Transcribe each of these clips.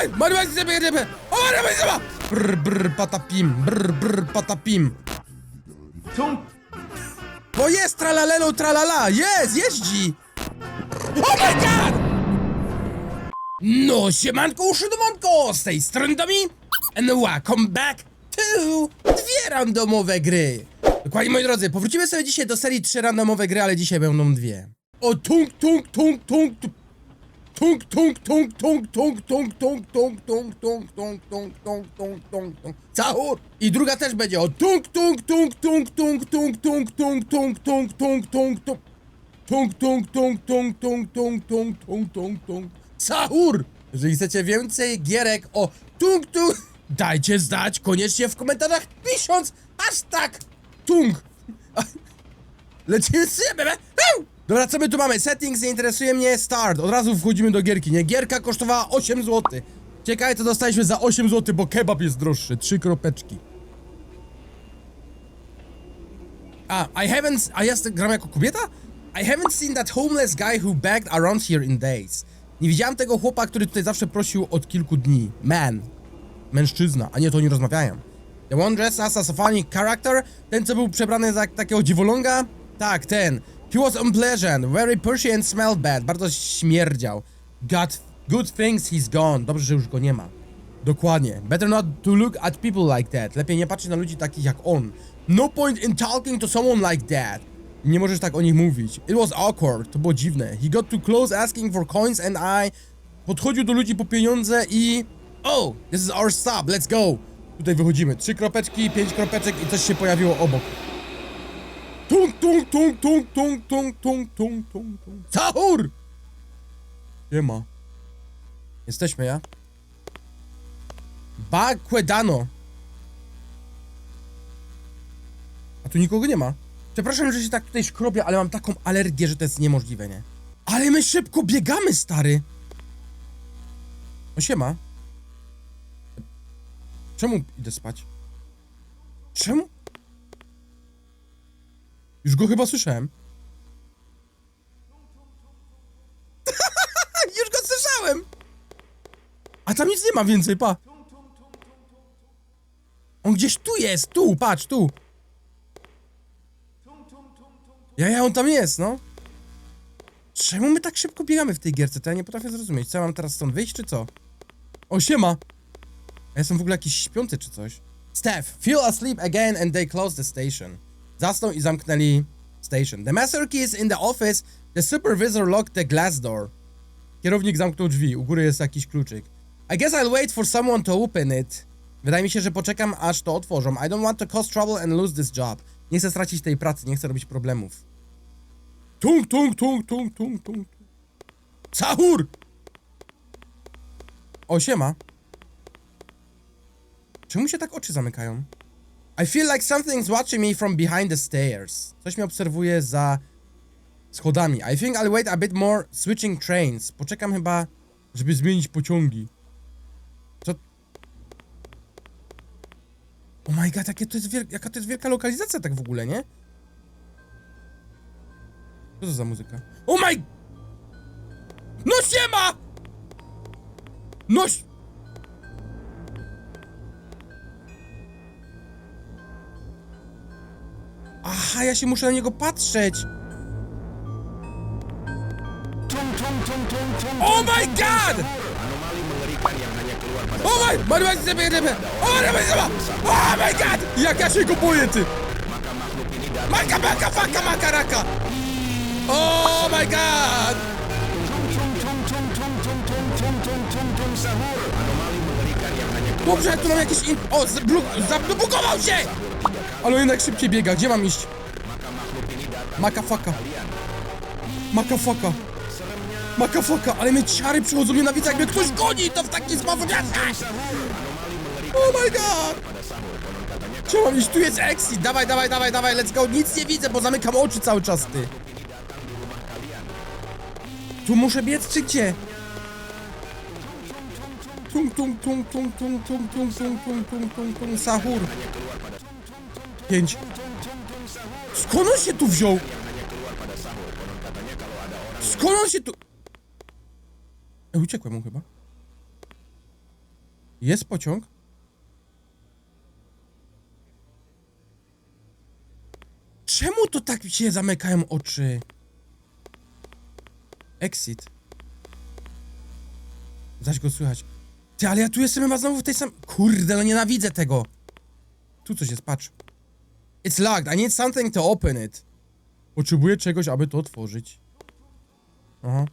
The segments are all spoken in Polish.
Oj, Maria, zjebie, zjebie. O, Maria, zjebie. Brr, brr, patapim, brr, brr, patapim. Tung! Bo jest tralalelo, tralala, jest, jeździ. Oh my god! No, siemanko, uszydowanko, z tej strony Domi, and welcome back to dwie randomowe gry. Dokładnie, moi drodzy, powrócimy sobie dzisiaj do serii trzy randomowe gry, ale dzisiaj będą dwie. O, tung, tung, tung, tung, tung. Tung, tung, tung, tung, tung, tung, tung, tung, tung, tung, tung, tung, tung, tung, tung, tung. Cahur! I druga też będzie o tung, tung, tung, tung, tung, tung, tung, tung, tung, tung, tung, tung, tung. Tung, tung, tung, tung, tung, tung, tung, tung, tung, tung. Sahur! Jeżeli chcecie więcej gierek o tung, tung, dajcie znać koniecznie w komentarzach pisząc hashtag tung. Lecimy z bebe. Dobra, co my tu mamy? Settings, nie interesuje mnie, start. Od razu wchodzimy do gierki, nie? Gierka kosztowała 8 zł. Ciekawe, co dostaliśmy za 8 zł, bo kebab jest droższy. Trzy kropeczki. A, I haven't... A ja gram jako kobieta? I haven't seen that homeless guy who begged around here in days. Nie widziałem tego chłopa, który tutaj zawsze prosił od kilku dni. Man. Mężczyzna, a nie, to oni rozmawiają. The one dressed as a funny character? Ten, co był przebrany za takiego dziwoląga? Tak, ten. He was unpleasant, very pushy and smelled bad. Bardzo śmierdział. Got good things he's gone. Dobrze, że już go nie ma. Dokładnie. Better not to look at people like that. Lepiej nie patrzeć na ludzi takich jak on. No point in talking to someone like that. Nie możesz tak o nich mówić. It was awkward. To było dziwne. He got too close asking for coins and I... Podchodził do ludzi po pieniądze i... Oh, this is our stop, let's go. Tutaj wychodzimy. Trzy kropeczki, pięć kropeczek i coś się pojawiło obok. Tung, tung, tung, tung, tung, tung, tung, tung, tung, tung. Sahur! Nie ma. Jesteśmy, ja? Baquedano. A tu nikogo nie ma. Przepraszam, że się tak tutaj szkrobię, ale mam taką alergię, że to jest niemożliwe, nie? Ale my szybko biegamy, stary! No siema. Czemu idę spać? Czemu? Już go chyba słyszałem. Już go słyszałem! A tam nic nie ma więcej, pa! On gdzieś tu jest, tu, patrz, tu! Ja, ja, on tam jest, no. Czemu my tak szybko biegamy w tej gierce? To ja nie potrafię zrozumieć. Co, ja mam teraz stąd wyjść, czy co? O, siema! Ja jestem w ogóle jakiś śpiący, czy coś. Steph, feel asleep again and they closed the station. Zasnął i zamknęli station. The master key is in the office. The supervisor locked the glass door. Kierownik zamknął drzwi. U góry jest jakiś kluczyk. I guess I'll wait for someone to open it. Wydaje mi się, że poczekam, aż to otworzą. I don't want to cause trouble and lose this job. Nie chcę stracić tej pracy, nie chcę robić problemów. Tung, tung, tung, tung, tung, tung. Sahur! O, siema. Czemu się tak oczy zamykają? I feel like something's watching me from behind the stairs. Coś mnie obserwuje za schodami. I think I'll wait a bit more switching trains. Poczekam chyba, żeby zmienić pociągi. Co? Oh my god, jakie to jest wielka, jaka to jest wielka lokalizacja tak w ogóle, nie? Co to za muzyka? Oh my... No siema! No... Aha, ja się muszę na niego patrzeć. Oh my god! Oh my... Maria, zjebie, zjebie. Oh Maria, zjebie. Oh my god! Jak ja się go boję, ty! Maka, maka, faka, maka, raka! Oh my god! Dobrze, tu mam jakieś in... O, zablokował się! Ale jednak szybciej biega, gdzie mam iść? Makafaka. Makafaka. Makafaka, ale mnie ciary przychodzą, nienawidzę, jakby ktoś goni, to w taki sposób ja... Oh my god! Gdzie mam iść? Tu jest exit, dawaj, dawaj, dawaj, dawaj, let's go, nic nie widzę, bo zamykam oczy cały czas, ty. Tu muszę biec, czy gdzie? Tung, tung, tung, tung, tung, tung, tung, tung, tung, tung, tung, tung, sahur. Pięć. Skąd on się tu wziął? Skąd on się tu... E, uciekłem mu chyba. Jest pociąg? Czemu to tak się zamykają oczy? Exit. Zaś go słychać. Ty, ale ja tu jestem chyba znowu w tej samej... Kurde, no nienawidzę tego. Tu coś jest, patrz. It's locked. I need something to open it. Potrzebuję czegoś, aby to otworzyć. Aha.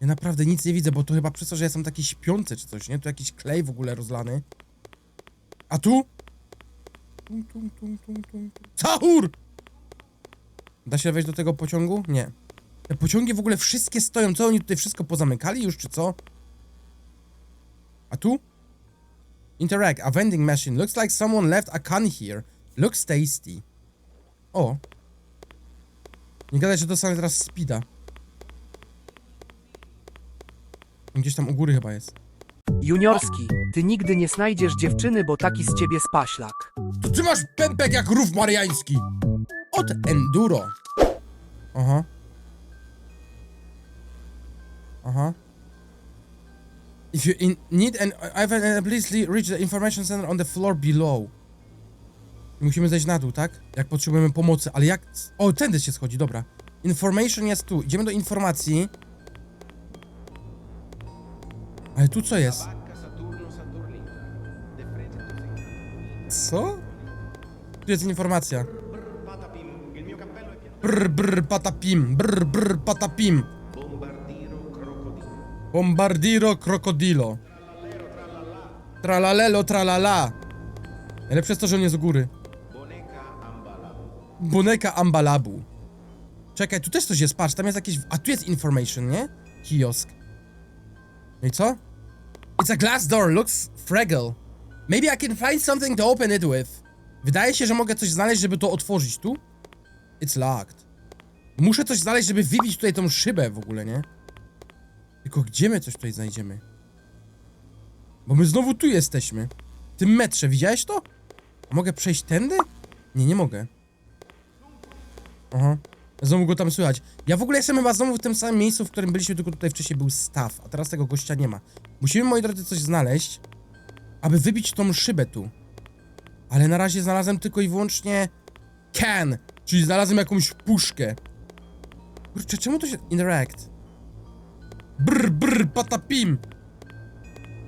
Ja naprawdę nic nie widzę, bo to chyba przez to, że jestem taki śpiący czy coś, nie? Tu jakiś klej w ogóle rozlany. A tu? Tum, tum, tum, tum, tum! Da się wejść do tego pociągu? Nie. Te pociągi w ogóle wszystkie stoją. Co oni tutaj wszystko pozamykali już, czy co? A tu? Interact. A vending machine. Looks like someone left a can here. Looks tasty. O. Nie gadaj, że dostanę teraz speeda. Gdzieś tam u góry chyba jest. Juniorski, ty nigdy nie znajdziesz dziewczyny, bo taki z ciebie spaślak. To ty masz pępek jak rów mariański. Od enduro. Aha. Aha. If you in need an Ivan, uh, please le- reach the information center on the floor below. Musimy zejść na dół, tak? Jak potrzebujemy pomocy, ale jak... O, tędy się schodzi, dobra. Information jest tu. Idziemy do informacji. Ale tu co jest? Co? Tu jest informacja. Brr. Brr, patapim, brr, brr, patapim. Bombardiro crocodilo. Tralalelo, tralala. Najlepsze jest to, że on jest u góry. Boneka ambalabu. Czekaj, tu też coś jest, patrz, tam jest jakieś... A tu jest information, nie? Kiosk. No i co? It's a glass door, looks fragile. Maybe I can find something to open it with. Wydaje się, że mogę coś znaleźć, żeby to otworzyć tu. It's locked. Muszę coś znaleźć, żeby wybić tutaj tą szybę w ogóle, nie? Tylko gdzie my coś tutaj znajdziemy? Bo my znowu tu jesteśmy. W tym metrze, widziałeś to? Mogę przejść tędy? Nie, nie mogę. Aha. Znowu go tam słychać. Ja w ogóle jestem chyba znowu w tym samym miejscu, w którym byliśmy, tylko tutaj wcześniej był staw, a teraz tego gościa nie ma. Musimy, moi drodzy, coś znaleźć, aby wybić tą szybę tu. Ale na razie znalazłem tylko i wyłącznie can, czyli znalazłem jakąś puszkę. Kurczę, czemu to się... Interact. Brr, brr, patapim.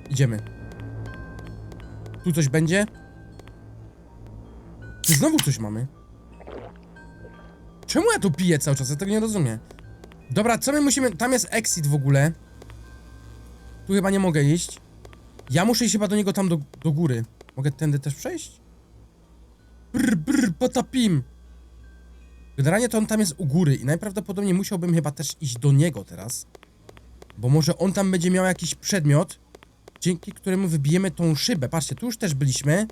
Idziemy. Tu coś będzie? Tu znowu coś mamy. Czemu ja tu piję cały czas? Ja tego nie rozumiem. Dobra, co my musimy... Tam jest exit w ogóle. Tu chyba nie mogę iść. Ja muszę iść chyba do niego tam do, do góry. Mogę tędy też przejść? Brr, brr, patapim. Generalnie to on tam jest u góry i najprawdopodobniej musiałbym chyba też iść do niego teraz. Bo może on tam będzie miał jakiś przedmiot, dzięki któremu wybijemy tą szybę. Patrzcie, tu już też byliśmy.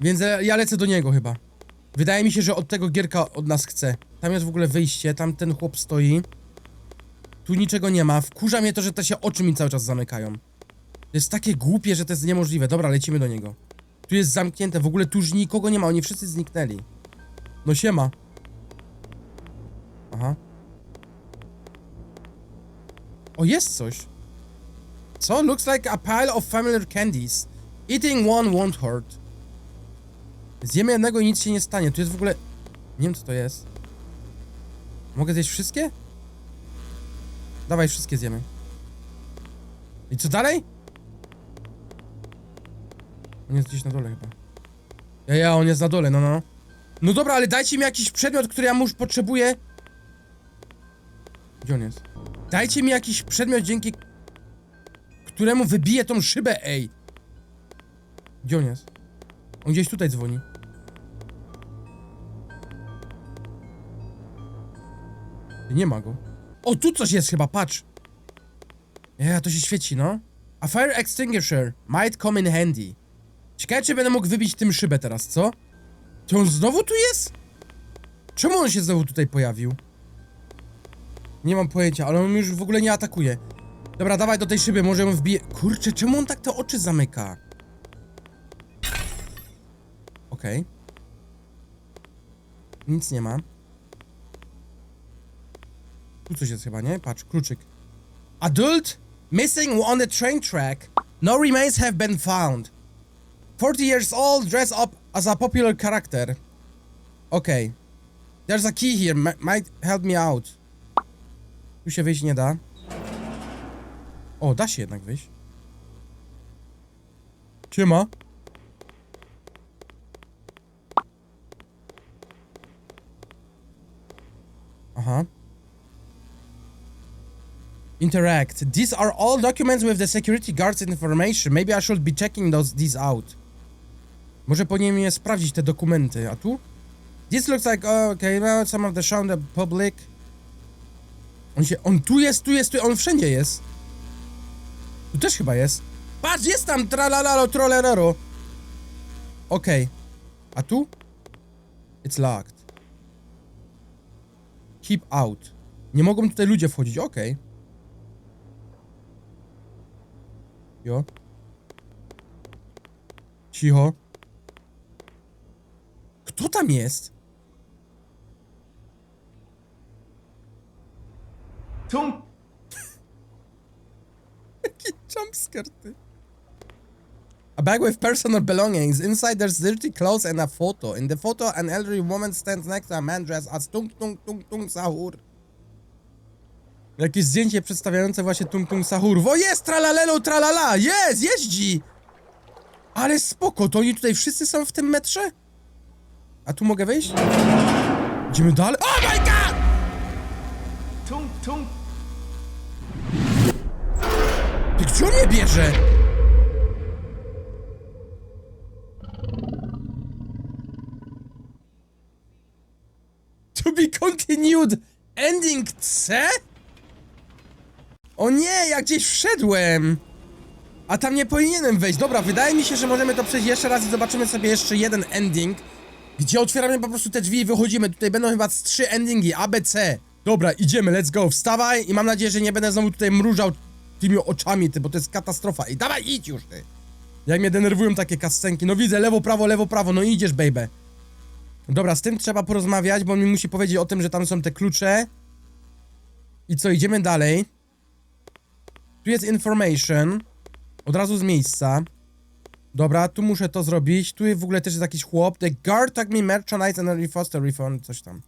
Więc ja lecę do niego chyba. Wydaje mi się, że od tego gierka od nas chce. Tam jest w ogóle wyjście, tam ten chłop stoi. Tu niczego nie ma. Wkurza mnie to, że te się oczy mi cały czas zamykają. To jest takie głupie, że to jest niemożliwe. Dobra, lecimy do niego. Tu jest zamknięte, w ogóle tu już nikogo nie ma, oni wszyscy zniknęli. No siema. Aha. O, jest coś. Co? Looks like a pile of familiar candies. Eating one won't hurt. Zjemy jednego i nic się nie stanie. Tu jest w ogóle... Nie wiem co to jest. Mogę zjeść wszystkie? Dawaj, wszystkie zjemy. I co dalej? On jest gdzieś na dole chyba. Ja, ja, on jest na dole, no, no. No dobra, ale dajcie mi jakiś przedmiot, który ja już potrzebuję. Gdzie on jest? Dajcie mi jakiś przedmiot, dzięki któremu wybiję tą szybę, ej. Gdzie on jest? On gdzieś tutaj dzwoni. Nie ma go. O, tu coś jest chyba, patrz. Ja, to się świeci, no. A fire extinguisher might come in handy. Ciekawe, czy będę mógł wybić tym szybę teraz, co? Czy on znowu tu jest? Czemu on się znowu tutaj pojawił? Nie mam pojęcia, ale on już w ogóle nie atakuje. Dobra, dawaj do tej szyby, może ją wbije. Kurczę, czemu on tak te oczy zamyka? Okej. Nic nie ma. Tu coś jest chyba, nie? Patrz, kluczyk. Adult missing on the train track. No remains have been found. 40 years old, dress up as a popular character. Okay. There's a key here, m- might help me out. Tu się wyjść nie da. O, da się jednak wyjść. Siema. Aha. Interact. These are all documents with the security guards information. Maybe I should be checking those these out. Może powinienem je sprawdzić te dokumenty. A tu? This looks like oh, okay. Well, some of the shown the public. On się, on tu jest, tu jest, tu, on wszędzie jest. Tu też chyba jest. Patrz, jest tam, tralalalo, trollerero. Okej. A tu? It's locked. Keep out. Nie mogą tutaj ludzie wchodzić, okej. Jo. Cicho. Kto tam jest? Tum! Jaki jumpscare, ty. A bag with personal belongings. Inside there's dirty clothes and a photo. In the photo, an elderly woman stands next to a man dressed as Tung Tung Tung Tung Sahur. Jakieś zdjęcie przedstawiające właśnie Tung Tung Sahur. O jest! Tralalelo, tralala! Jest! Jeździ! Ale spoko, to oni tutaj wszyscy są w tym metrze? A tu mogę wejść? Idziemy dalej. Oh my god! Tum, tum! Ty gdzie on mnie bierze? To be continued ending C? O nie, ja gdzieś wszedłem! A tam nie powinienem wejść. Dobra, wydaje mi się, że możemy to przejść jeszcze raz i zobaczymy sobie jeszcze jeden ending, gdzie otwieramy po prostu te drzwi i wychodzimy. Tutaj będą chyba trzy endingi, A, B, C. Dobra, idziemy, let's go, wstawaj i mam nadzieję, że nie będę znowu tutaj mrużał tymi oczami, ty, bo to jest katastrofa. I dawaj, idź już, ty. Jak mnie denerwują takie kascenki. No widzę, lewo, prawo, lewo, prawo, no idziesz, baby. Dobra, z tym trzeba porozmawiać, bo on mi musi powiedzieć o tym, że tam są te klucze. I co, idziemy dalej. Tu jest information. Od razu z miejsca. Dobra, tu muszę to zrobić. Tu w ogóle też jest jakiś chłop. The guard took me merchandise and foster refund, coś tam.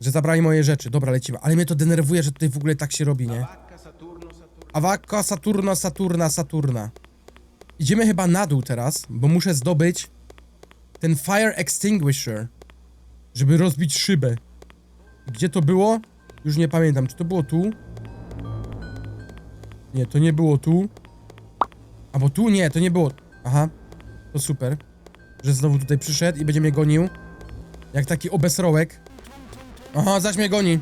Że zabrali moje rzeczy. Dobra, lecimy. Ale mnie to denerwuje, że tutaj w ogóle tak się robi, nie? Awaka, Saturno, Saturna, Saturna. Idziemy chyba na dół teraz, bo muszę zdobyć ten fire extinguisher, żeby rozbić szybę. Gdzie to było? Już nie pamiętam. Czy to było tu? Nie, to nie było tu. A bo tu? Nie, to nie było. Aha, to super. Że znowu tutaj przyszedł i będzie mnie gonił. Jak taki obesrołek. Aha, zaś mnie goni.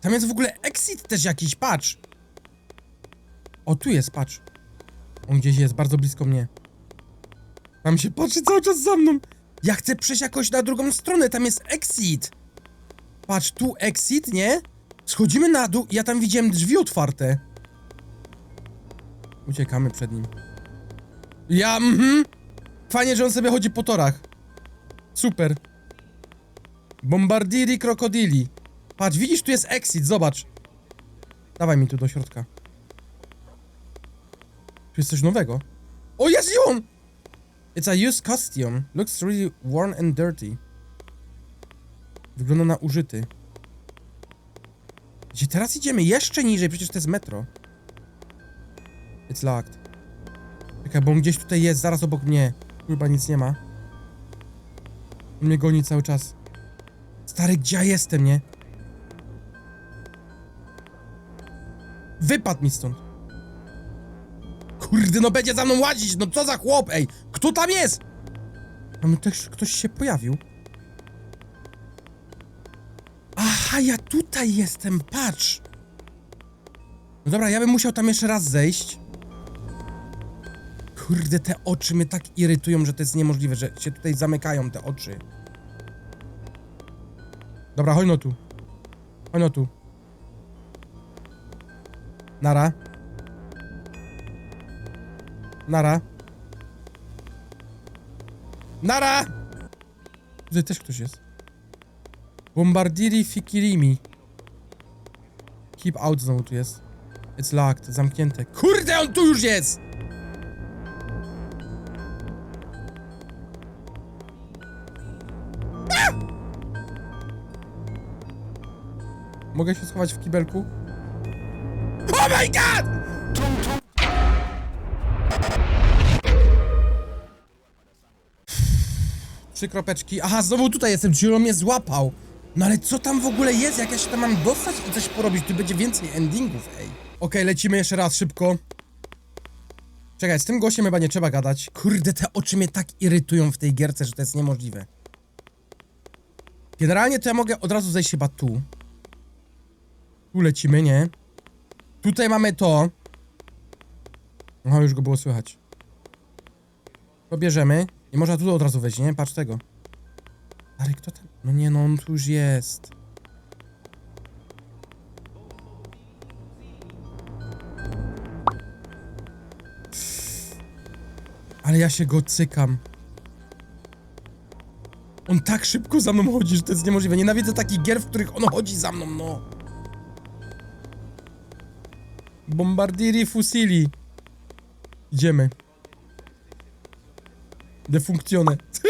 Tam jest w ogóle exit też jakiś, patrz. O, tu jest, patrz. On gdzieś jest, bardzo blisko mnie. Tam się patrzy cały czas za mną. Ja chcę przejść jakoś na drugą stronę, tam jest exit. Patrz, tu exit, nie? Schodzimy na dół ja tam widziałem drzwi otwarte. Uciekamy przed nim. Ja, mhm. Fajnie, że on sobie chodzi po torach. Super. Bombardiri krokodili. Patrz, widzisz, tu jest exit, zobacz. Dawaj mi tu do środka. Tu jest coś nowego. O, jest on! It's a used costume. Looks really worn and dirty. Wygląda na użyty. Gdzie teraz idziemy? Jeszcze niżej, przecież to jest metro. It's locked. Czekaj, bo on gdzieś tutaj jest, zaraz obok mnie. Chyba nic nie ma. On mnie goni cały czas. Stary, gdzie ja jestem, nie? Wypadł mi stąd. Kurde, no będzie za mną łazić, no co za chłop, ej! Kto tam jest? Tam też ktoś się pojawił. Aha, ja tutaj jestem, patrz! No dobra, ja bym musiał tam jeszcze raz zejść. Kurde, te oczy mnie tak irytują, że to jest niemożliwe, że się tutaj zamykają te oczy. Dobra, chodź no tu. Chodź no tu. Nara. Nara. Nara! Tutaj też ktoś jest. Bombardiri Fikirimi. Keep out znowu tu jest. It's locked, zamknięte. Kurde, on tu już jest! Mogę się schować w kibelku? Oh my god! Trzy kropeczki. Aha, znowu tutaj jestem, czyli on mnie złapał. No ale co tam w ogóle jest? Jak ja się tam mam dostać i coś porobić? Tu będzie więcej endingów, ej. Okej, lecimy jeszcze raz, szybko. Czekaj, z tym gościem chyba nie trzeba gadać. Kurde, te oczy mnie tak irytują w tej gierce, że to jest niemożliwe. Generalnie to ja mogę od razu zejść chyba tu. Tu lecimy, nie? Tutaj mamy to. Aha, już go było słychać. To bierzemy. Nie można tu od razu wejść, nie? Patrz tego. Ale kto tam? No nie, no on tu już jest. Ale ja się go cykam. On tak szybko za mną chodzi, że to jest niemożliwe. Nienawidzę takich gier, w których on chodzi za mną, no. Bombardiri fusili. Idziemy. Defunkcjone.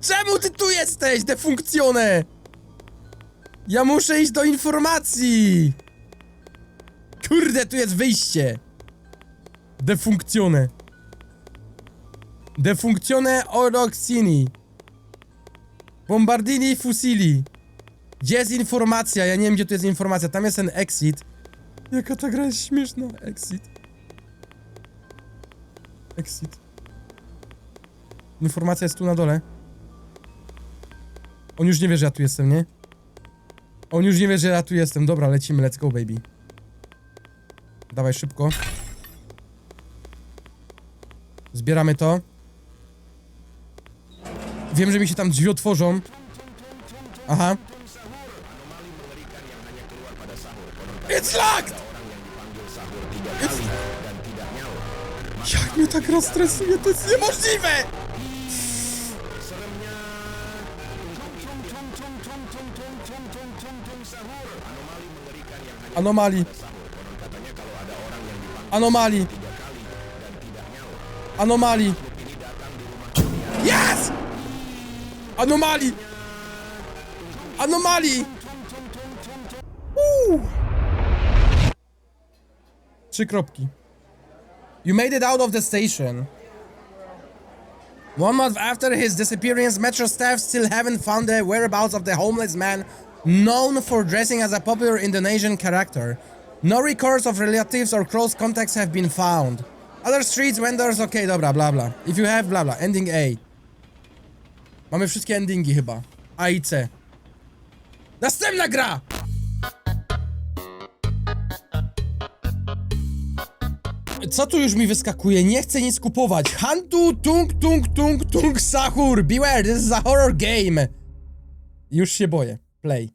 Czemu ty tu jesteś? Defunkcjone! Ja muszę iść do informacji! Kurde, tu jest wyjście! Defunkcjone. Defunkcjone oroxini. Bombardini fusili. Gdzie jest informacja? Ja nie wiem, gdzie tu jest informacja. Tam jest ten exit. Jaka ta gra jest śmieszna. Exit. Exit. Informacja jest tu na dole. On już nie wie, że ja tu jestem, nie? On już nie wie, że ja tu jestem. Dobra, lecimy, let's go, baby. Dawaj szybko. Zbieramy to. Wiem, że mi się tam drzwi otworzą. Aha. It's locked! It's... Jak mnie ta gra stresuje, to jest niemożliwe! Anomalii. Anomalii. Anomalii. Yes! Anomalii! Anomalii! Uuu. Trzy kropki. You made it out of the station. One month after his disappearance, Metro staff still haven't found the whereabouts of the homeless man known for dressing as a popular Indonesian character. No records of relatives or close contacts have been found. Other streets, vendors, okay, dobra, bla bla. If you have, bla bla. Ending A. Mamy wszystkie endingi chyba. A i C. Następna gra! Co tu już mi wyskakuje? Nie chcę nic kupować. Hantu, tung, tung, tung, tung, sahur. Beware, this is a horror game. Już się boję. Play.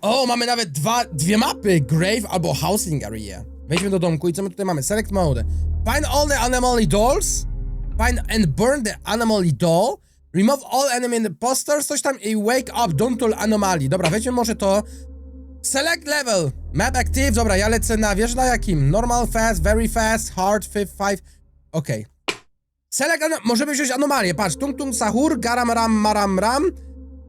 O, mamy nawet dwa, dwie mapy. Grave albo Housing Area. Wejdźmy do domku i co my tutaj mamy? Select mode. Find all the anomaly dolls. Find and burn the anomaly doll. Remove all enemy posters. Coś tam i wake up, don't toll anomaly. Dobra, weźmy może to. Select level. Map active. Dobra, ja lecę na, wiesz na jakim? Normal, fast, very fast, hard, fifth, five. Okej. Select, ano- możemy wziąć anomalię. Patrz, tung tung sahur, garam ram maram ram.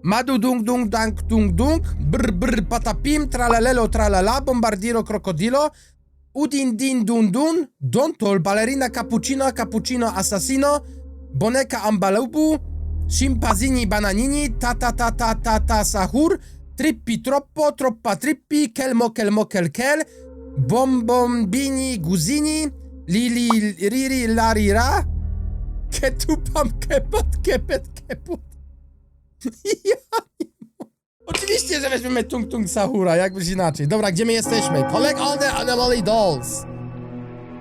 Madu dung dung dang dung dung. Brr brr patapim, tralalelo tralala, bombardiro krokodilo. Udin din dun dun. Dontol, ballerina cappuccino, cappuccino assassino. Boneka ambalubu. Schimpazini bananini, ta ta ta ta ta ta sahur. Trippi troppo, troppa trippi, kelmo kelmo kel kel. Bombombini guzini. Lili riri lari ra. Ketupam kepat kepet keput. Ja. Oczywiście, że weźmiemy Tung Tung Sahura, jakbyś inaczej. Dobra, gdzie my jesteśmy? Collect all the anomaly dolls.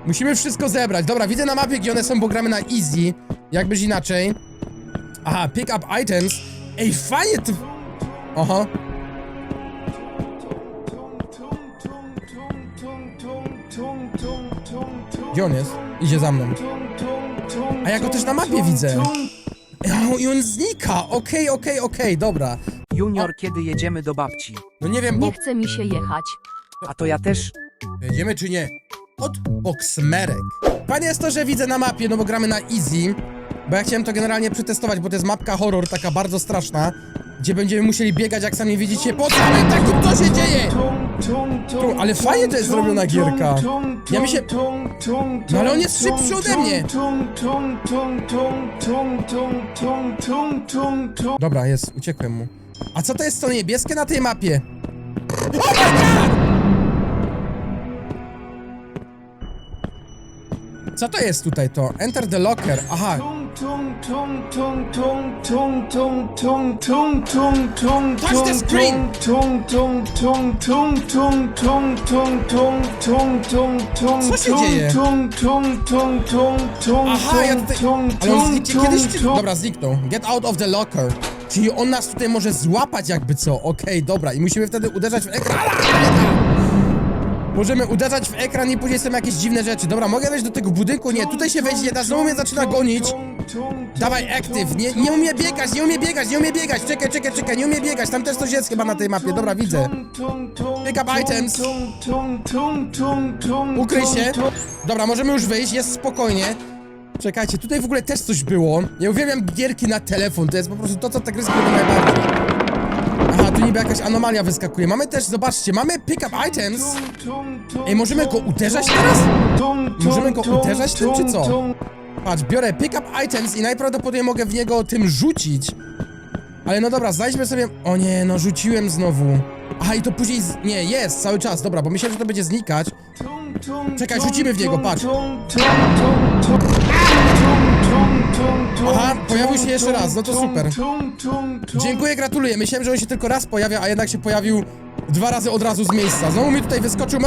Musimy wszystko zebrać. Dobra, widzę na mapie, gdzie one są, bo gramy na easy. Jakbyś inaczej. Aha, pick up items. Ej, fajnie to... Aha. Gdzie on jest? Idzie za mną. A ja go też na mapie widzę. I on znika. Okej, okej, okej, dobra. Junior, kiedy jedziemy do babci? No nie wiem, bo... Nie chce mi się jechać. A to ja też. Jedziemy czy nie? Od Boxmerek. Fajne jest to, że widzę na mapie, no bo gramy na easy. Bo ja chciałem to generalnie przetestować, bo to jest mapka horror, taka bardzo straszna. Gdzie będziemy musieli biegać, jak sami widzicie, po całym takim to się dzieje! Tu, ale fajnie to jest zrobiona gierka. Ja mi się... No ale on jest szybszy ode mnie! Dobra, jest, uciekłem mu. A co to jest to niebieskie na tej mapie? Oh! Co to jest tutaj to? Enter the locker. Aha. Touch the screen! Co się dzieje? Aha, ja tutaj... Ale on zniknie kiedyś czy... Dobra, zniknął. Get out of the locker. Czyli on nas tutaj może złapać jakby co. Okej, dobra. I musimy wtedy uderzać w ekran. Możemy uderzać w ekran i później są jakieś dziwne rzeczy. Dobra, mogę wejść do tego budynku? Nie, tutaj się wejść nie da. Znowu mnie zaczyna gonić. Dawaj, active. Nie, nie umie biegać, nie umie biegać, nie umie biegać. Czekaj, czekaj, czekaj, nie umie biegać. Tam też coś jest chyba na tej mapie. Dobra, widzę. Pick up items. Ukryj się. Dobra, możemy już wyjść, jest spokojnie. Czekajcie, tutaj w ogóle też coś było. Ja uwielbiam gierki na telefon, to jest po prostu to, co te gry lubię najbardziej. Aha, tu niby jakaś anomalia wyskakuje. Mamy też, zobaczcie, mamy pick up items. Ej, możemy go uderzać teraz? Możemy go uderzać tym, czy co? Patrz, biorę pick up items i najprawdopodobniej mogę w niego tym rzucić. Ale no dobra, znajdźmy sobie... O nie, no rzuciłem znowu. Aha, i to później... Z... Nie, jest, cały czas, dobra, bo myślałem, że to będzie znikać. Czekaj, rzucimy w niego, patrz. Aha, pojawił się jeszcze raz, no to super. Dziękuję, gratuluję. Myślałem, że on się tylko raz pojawia, a jednak się pojawił dwa razy od razu z miejsca. Znowu mi tutaj wyskoczył.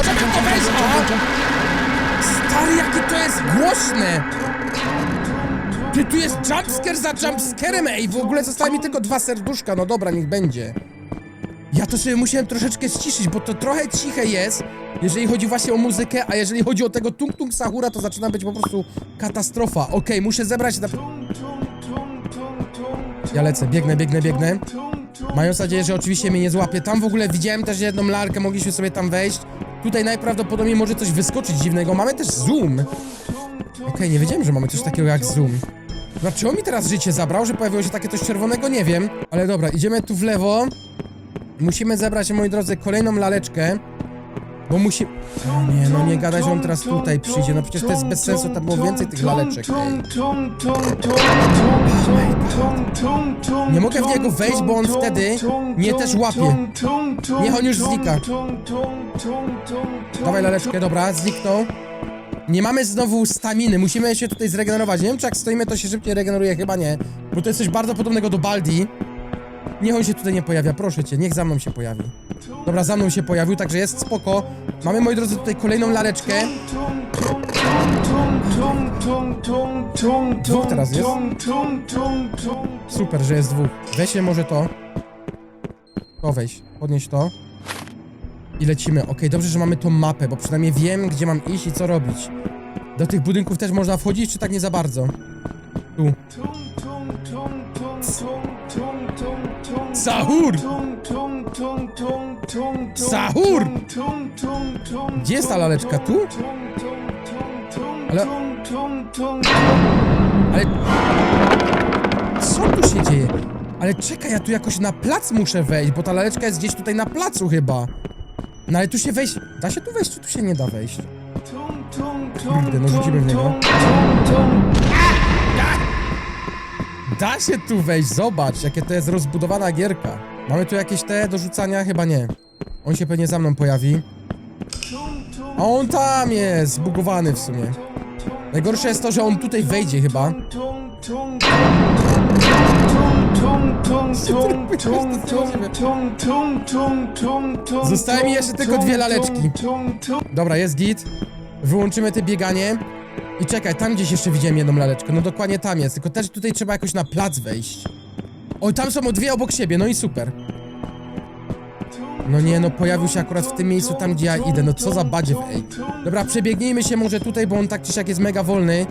Stary, jakie to jest głośne! Ty, tu jest jumpscare za jumpscarem, ej! W ogóle zostały mi tylko dwa serduszka. No dobra, niech będzie. Ja to sobie musiałem troszeczkę ściszyć, bo to trochę ciche jest, jeżeli chodzi właśnie o muzykę, a jeżeli chodzi o tego Tung Tung Sahura, to zaczyna być po prostu katastrofa. Okej, muszę zebrać na... Ja lecę, biegnę, biegnę, biegnę. Mając nadzieję, że oczywiście mnie nie złapie. Tam w ogóle widziałem też jedną lalkę, mogliśmy sobie tam wejść. Tutaj najprawdopodobniej może coś wyskoczyć dziwnego. Mamy też zoom. Okej, nie wiedziałem, że mamy coś takiego jak zoom. No, czy on mi teraz życie zabrał, że pojawiło się takie coś czerwonego? Nie wiem. Ale dobra, idziemy tu w lewo. Musimy zebrać, moi drodzy, kolejną laleczkę. Bo musi... Nie, no nie gadaj, że on teraz tutaj przyjdzie. No przecież to jest bez sensu, tam było więcej tych laleczek. Nie mogę w niego wejść, bo on wtedy mnie też łapie. Niech on już znika. Dawaj laleczkę, dobra, zniknął. Nie mamy znowu staminy, musimy się tutaj zregenerować. Nie wiem, czy jak stoimy, to się szybciej regeneruje, chyba nie. Bo to jest coś bardzo podobnego do Baldi. Niech on się tutaj nie pojawia, proszę cię, niech za mną się pojawi. Dobra, za mną się pojawił, także jest spoko. Mamy, moi drodzy, tutaj kolejną laleczkę. Dwóch teraz jest. Super, że jest dwóch. Weźmy może to. To weź, podnieś to. I lecimy. Okej, dobrze, że mamy tą mapę, bo przynajmniej wiem, gdzie mam iść i co robić. Do tych budynków też można wchodzić, czy tak nie za bardzo? Tu. Sahur! Sahur! Gdzie jest ta laleczka? Tu? Ale... Ale... Co tu się dzieje? Ale czekaj, ja tu jakoś na plac muszę wejść, bo ta laleczka jest gdzieś tutaj na placu chyba. No ale tu się wejść... Da się tu wejść, czy tu się nie da wejść? Kurde, no rzucimy w niego. Da się tu wejść, zobacz, jakie to jest rozbudowana gierka. Mamy tu jakieś te do rzucania? Chyba nie. On się pewnie za mną pojawi. A on tam jest, zbugowany w sumie. Najgorsze jest to, że on tutaj wejdzie chyba. Zostały mi jeszcze tylko dwie laleczki. Dobra, jest git. Wyłączymy te bieganie. I czekaj, tam gdzieś jeszcze widziałem jedną laleczkę. No dokładnie tam jest, tylko też tutaj trzeba jakoś na plac wejść. Oj, tam są dwie obok siebie, no i super. No nie, no pojawił się akurat w tym miejscu, tam gdzie ja idę. No co za badziew, ej. Dobra, przebiegnijmy się może tutaj, bo on tak czy siak jest mega wolny.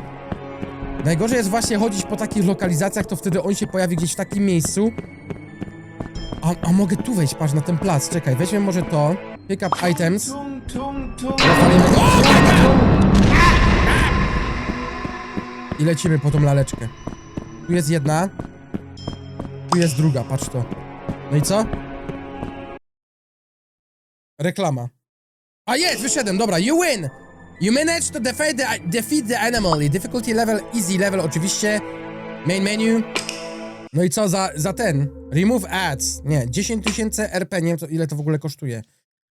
Najgorzej jest właśnie chodzić po takich lokalizacjach, to wtedy on się pojawi gdzieś w takim miejscu. A, a mogę tu wejść, patrz, na ten plac. Czekaj, weźmy może to. Pick up items. I lecimy po tą laleczkę. Tu jest jedna. Tu jest druga, patrz to. No i co? Reklama. A jest, wyszedłem, dobra, you win! You managed to defeat the, defeat the anomaly. Difficulty level, easy level oczywiście. Main menu. No i co za, za ten? Remove ads. Nie, 10 tysięcy RP, nie wiem co, ile to w ogóle kosztuje.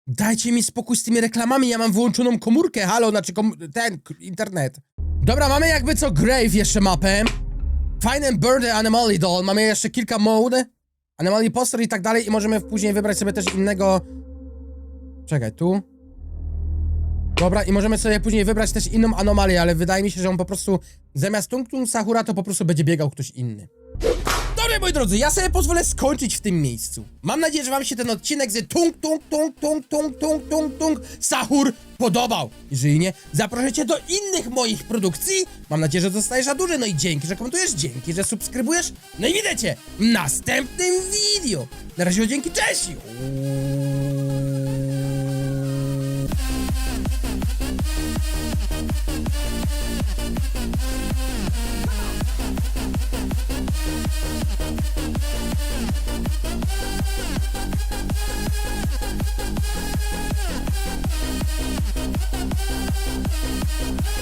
Dajcie mi spokój z tymi reklamami, ja mam wyłączoną komórkę, halo, znaczy kom ten, internet. Dobra, mamy jakby co Grave jeszcze mapę. Find and Burn the Doll, mamy jeszcze kilka mode. Anomaly Poster i tak dalej i możemy później wybrać sobie też innego... Czekaj, tu. Dobra, i możemy sobie później wybrać też inną anomalię, ale wydaje mi się, że on po prostu zamiast Tung Tung Sahura to po prostu będzie biegał ktoś inny. Dobrze, moi drodzy, ja sobie pozwolę skończyć w tym miejscu. Mam nadzieję, że wam się ten odcinek z tung, tung, tung, tung, tung, tung, tung, tung, sahur podobał. Jeżeli nie, zapraszajcie do innych moich produkcji. Mam nadzieję, że zostajesz za duży. No i dzięki, że komentujesz, dzięki, że subskrybujesz. No i widzę cię w następnym video. Na razie dzięki, cześć! Bye.